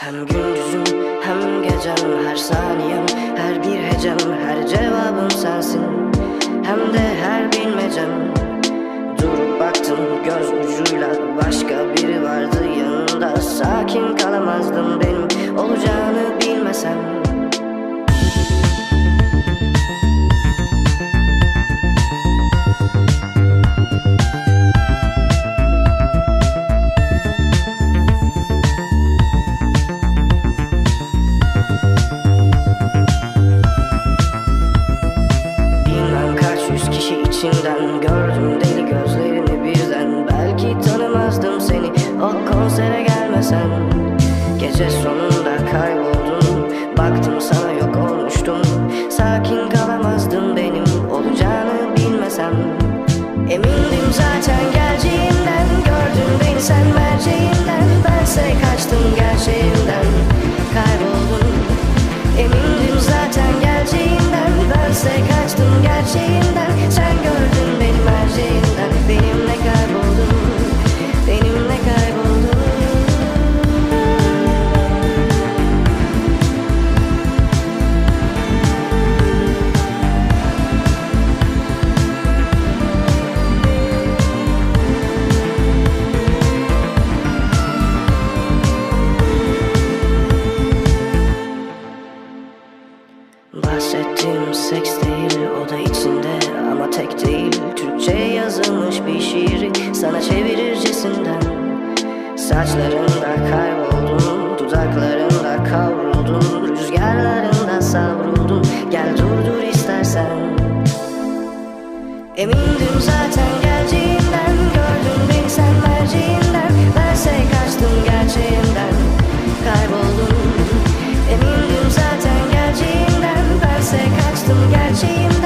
Hem gündüzüm hem gecem Her saniyem. Her bir hecem Her cevabım sensin. Hem de her bilmecem. Durup baktım göz ucuyla Başka biri içinden Gördüm deli gözlerini birden. Belki tanımazdım seni O konsere gelmesen Gece sonunda kayboldun Baktım sana yok olmuştum. Sakin kalamazdım benim Olacağını bilmesem. Emindim zaten geleceğinden Gördün beni sen merceğinden Bense kaçtım gerçeğinden Sana çevirircesinden Saçlarında kayboldum Dudaklarında kavruldum. Rüzgarlarında savruldum. Gel durdur istersen. Emindim zaten geleceğinden Gördün beni sen merceğinden Bense kaçtım gerçeğimden Kayboldum. Emindim zaten geleceğinden Bense kaçtım gerçeğimden